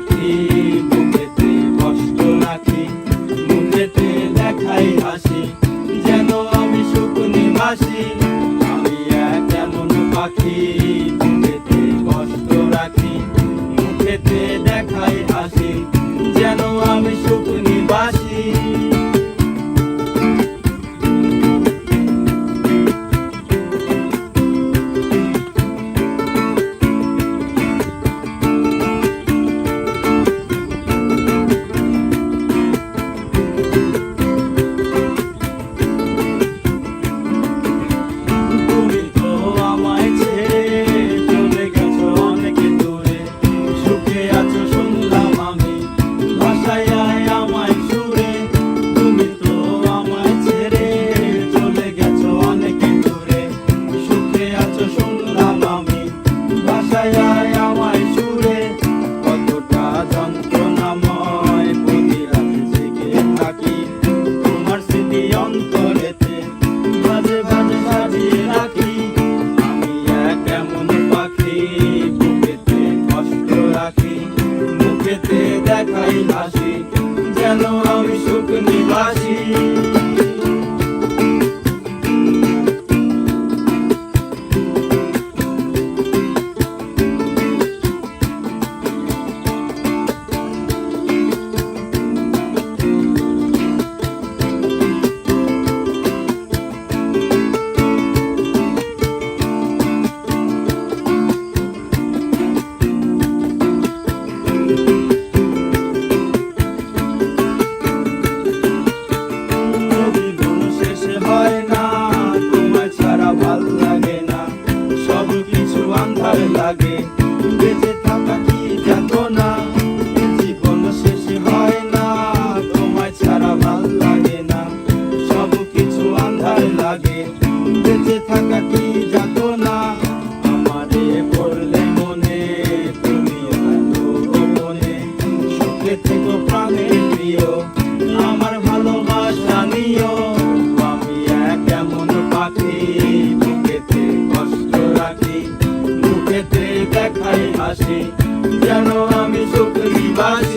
রাখি বুকেতে কষ্ট রাখি বুকেতে দেখাই হাসি। যেন আমি সুকুনি বাসি। আমি এক পাখি। বুঝায় আমায় কতটা যন্ত্রণাময় প্রতি বাজে বাজে রাখি। আমি পাখি রাখি দেখাই হাসি, যেন আমি সুখ নিবাসী। হাসি যেন আমি সুখ নিবাসী